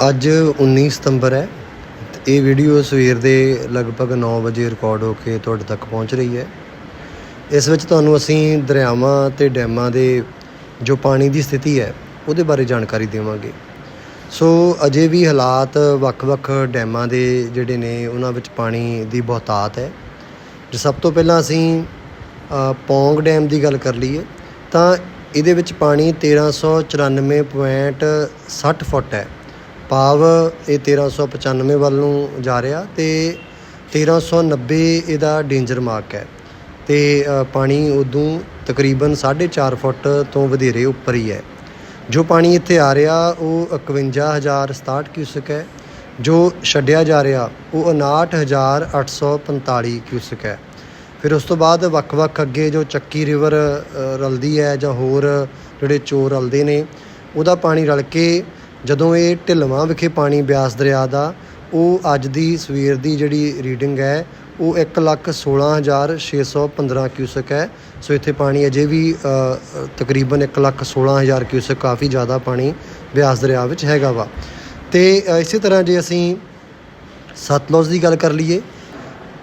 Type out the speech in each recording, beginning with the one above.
ਅੱਜ 19 ਸਤੰਬਰ ਹੈ। ਇਹ ਵੀਡੀਓ ਸਵੇਰ ਦੇ ਲਗਭਗ 9 ਵਜੇ ਰਿਕਾਰਡ ਹੋ ਕੇ ਤੁਹਾਡੇ ਤੱਕ ਪਹੁੰਚ ਰਹੀ ਹੈ। ਇਸ ਵਿੱਚ ਤੁਹਾਨੂੰ ਅਸੀਂ ਦਰਿਆਵਾਂ ਤੇ ਡੈਮਾਂ ਦੇ ਜੋ ਪਾਣੀ ਦੀ ਸਥਿਤੀ ਹੈ, ਉਹਦੇ ਬਾਰੇ ਜਾਣਕਾਰੀ ਦੇਵਾਂਗੇ। ਸੋ ਅਜੇ ਵੀ ਹਾਲਾਤ ਵੱਖ-ਵੱਖ ਡੈਮਾਂ ਦੇ ਜਿਹੜੇ ਨੇ, ਉਹਨਾਂ ਵਿੱਚ ਪਾਣੀ ਦੀ ਬਹੁਤਾਤ ਹੈ। ਜੇ ਸਭ ਤੋਂ ਪਹਿਲਾਂ ਅਸੀਂ ਪੌਂਗ ਡੈਮ ਦੀ ਗੱਲ ਕਰ ਲਈਏ, ਤਾਂ ਇਹਦੇ ਵਿੱਚ ਪਾਣੀ 1394.60 ਫੁੱਟ ਹੈ। ਭਾਵ ਇਹ 1395 ਵੱਲ ਨੂੰ ਜਾ ਰਿਹਾ ਤੇ 1390 ਇਹਦਾ ਡੇਂਜਰ ਮਾਰਕ ਹੈ। ਤੇ ਪਾਣੀ ਉਦੋਂ ਤਕਰੀਬਨ 4.5 ਫੁੱਟ ਤੋਂ ਵਧੇਰੇ ਉੱਪਰ ਹੀ ਹੈ। ਜੋ ਪਾਣੀ ਇੱਥੇ ਆ ਰਿਹਾ, ਉਹ 51067 ਕਿਊਸਕ ਹੈ। ਜੋ ਛੱਡਿਆ ਜਾ ਰਿਹਾ, ਉਹ 59845 ਕਿਊਸਕ ਹੈ। ਫਿਰ ਉਸ ਤੋਂ ਬਾਅਦ ਵੱਖ-ਵੱਖ ਅੱਗੇ ਜੋ ਚੱਕੀ ਰਿਵਰ ਰਲਦੀ ਹੈ ਜਾਂ ਹੋਰ ਜਿਹੜੇ ਚੋਰ ਰਲਦੇ ਨੇ, ਉਹਦਾ ਪਾਣੀ ਰਲ ਕੇ ਜਦੋਂ ਇਹ ਢਿੱਲਵਾਂ ਵਿਖੇ ਪਾਣੀ ਬਿਆਸ ਦਰਿਆ ਦਾ ਉਹ ਅੱਜ ਦੀ ਸਵੇਰ ਦੀ ਜਿਹੜੀ ਰੀਡਿੰਗ ਹੈ ਉਹ 116615 ਕਿਊਸਕ ਹੈ। ਸੋ ਇੱਥੇ ਪਾਣੀ ਅਜੇ ਵੀ ਅ, ਅ, ਤਕਰੀਬਨ 116000 ਕਿਊਸਕ ਕਾਫੀ ਜ਼ਿਆਦਾ ਪਾਣੀ ਬਿਆਸ ਦਰਿਆ ਵਿੱਚ ਹੈਗਾ ਵਾ। ਤੇ ਅ, ਇਸੇ ਤਰ੍ਹਾਂ ਜੇ ਅਸੀਂ ਸਤਲੁਜ ਦੀ ਗੱਲ ਕਰ ਲਈਏ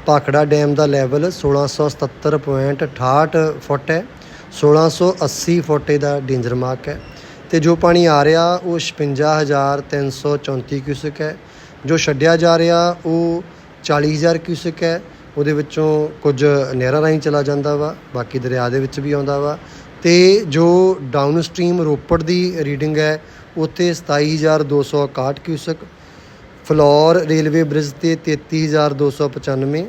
ਭਾਖੜਾ ਡੈਮ ਦਾ ਲੈਵਲ 1677.68 ਫੁੱਟ ਹੈ। 1680 ਫੁੱਟ ਇਹਦਾ ਡੇਂਜਰ ਮਾਰਕ ਹੈ। ਤੇ ਜੋ ਪਾਣੀ ਆ ਰਿਹਾ ਉਹ 56334 ਕਿਊਸਕ ਹੈ। ਜੋ ਛੱਡਿਆ ਜਾ ਰਿਹਾ ਉਹ 40000 ਕਿਊਸਕ ਹੈ। ਉਹਦੇ ਵਿੱਚੋਂ ਕੁਝ ਨਹਿਰਾਂ ਰਾਹੀਂ ਚਲਾ ਜਾਂਦਾ ਵਾ ਬਾਕੀ ਦਰਿਆ ਦੇ ਵਿੱਚ ਵੀ ਆਉਂਦਾ ਵਾ। ਤੇ ਜੋ ਡਾਊਨ ਸਟ੍ਰੀਮ ਰੋਪੜ ਦੀ ਰੀਡਿੰਗ ਹੈ ਉੱਥੇ 27261 ਕਿਊਸਕ ਫਲੋਰ ਰੇਲਵੇ ਬ੍ਰਿਜ ਤੇ 33295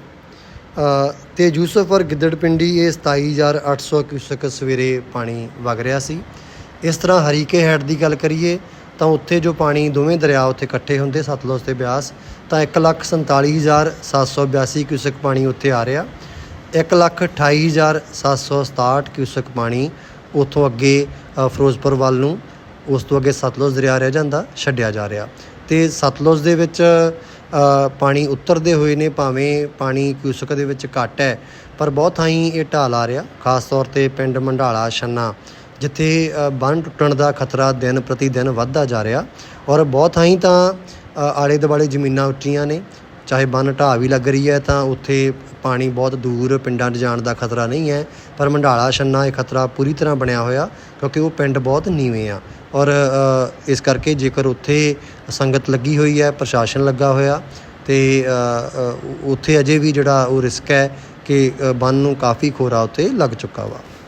ਅ, ਤੇ ਯੂਸਫਰ ਗਿੱਦੜਪਿੰਡੀ ਇਹ 27800 ਕਿਊਸਕ ਸਵੇਰੇ ਪਾਣੀ ਵਗ ਰਿਹਾ ਸੀ। ਇਸ ਤਰ੍ਹਾਂ ਹਰੀਕੇ ਹੈਡ ਦੀ ਗੱਲ ਕਰੀਏ, ਤਾਂ ਉੱਥੇ ਜੋ ਪਾਣੀ ਦੋਵੇਂ ਦਰਿਆ ਉੱਥੇ ਇਕੱਠੇ ਹੁੰਦੇ, ਸਤਲੁਜ ਤੇ ਬਿਆਸ, ਤਾਂ 147782 ਕਿਊਸਕ ਪਾਣੀ ਉੱਥੇ ਆ ਰਿਹਾ। 128767 ਕਿਊਸਕ ਪਾਣੀ ਉੱਥੋਂ ਅੱਗੇ ਫਿਰੋਜ਼ਪੁਰ ਵੱਲ ਨੂੰ, ਉਸ ਤੋਂ ਅੱਗੇ ਸਤਲੁਜ ਦਰਿਆ ਰਹਿ ਜਾਂਦਾ, ਛੱਡਿਆ ਜਾ ਰਿਹਾ। ਤੇ ਸਤਲੁਜ ਦੇ ਵਿੱਚ ਪਾਣੀ ਉਤਰਦੇ ਹੋਏ ਨੇ, ਭਾਵੇਂ ਪਾਣੀ ਕਿਊਸਕ ਦੇ ਵਿੱਚ ਘੱਟ ਹੈ, ਪਰ ਬਹੁਤ ਥਾਈਂ ਇਹ ਢਾਲ ਆ ਰਿਹਾ, ਖਾਸ ਤੌਰ ਤੇ ਪਿੰਡ ਮੰਡਾਲਾ, ਛੰਨਾ ਜਿੱਥੇ ਅ, ਬੰਨ ਟੁੱਟਣ ਦਾ ਖਤਰਾ ਦਿਨ ਪ੍ਰਤੀ ਦਿਨ ਵੱਧਦਾ ਜਾ ਰਿਹਾ ਔਰ ਬਹੁਤ ਥਾਈਂ ਤਾਂ ਆਲੇ ਦੁਆਲੇ ਜ਼ਮੀਨਾਂ ਉੱਚੀਆਂ ਨੇ। ਚਾਹੇ ਬੰਨ ਢਾਹ ਵੀ ਲੱਗ ਰਹੀ ਹੈ ਤਾਂ ਉੱਥੇ ਪਾਣੀ ਬਹੁਤ ਦੂਰ ਪਿੰਡਾਂ 'ਚ ਜਾਣ ਦਾ ਖਤਰਾ ਨਹੀਂ ਹੈ। ਪਰ ਮੰਡਾਲਾ ਛੰਨਾ ਇਹ ਖਤਰਾ ਪੂਰੀ ਤਰ੍ਹਾਂ ਬਣਿਆ ਹੋਇਆ ਕਿਉਂਕਿ ਉਹ ਪਿੰਡ ਬਹੁਤ ਨੀਵੇਂ ਆ। ਔਰ ਇਸ ਕਰਕੇ ਜੇਕਰ ਉੱਥੇ ਸੰਗਤ ਲੱਗੀ ਹੋਈ ਹੈ ਪ੍ਰਸ਼ਾਸਨ ਲੱਗਾ ਹੋਇਆ ਤੇ ਉੱਥੇ ਅਜੇ ਵੀ ਜਿਹੜਾ ਉਹ ਰਿਸਕ ਹੈ ਕਿ ਬੰਨ ਨੂੰ ਕਾਫੀ ਖੋਰਾ ਉੱਤੇ ਲੱਗ ਚੁੱਕਾ ਵਾ।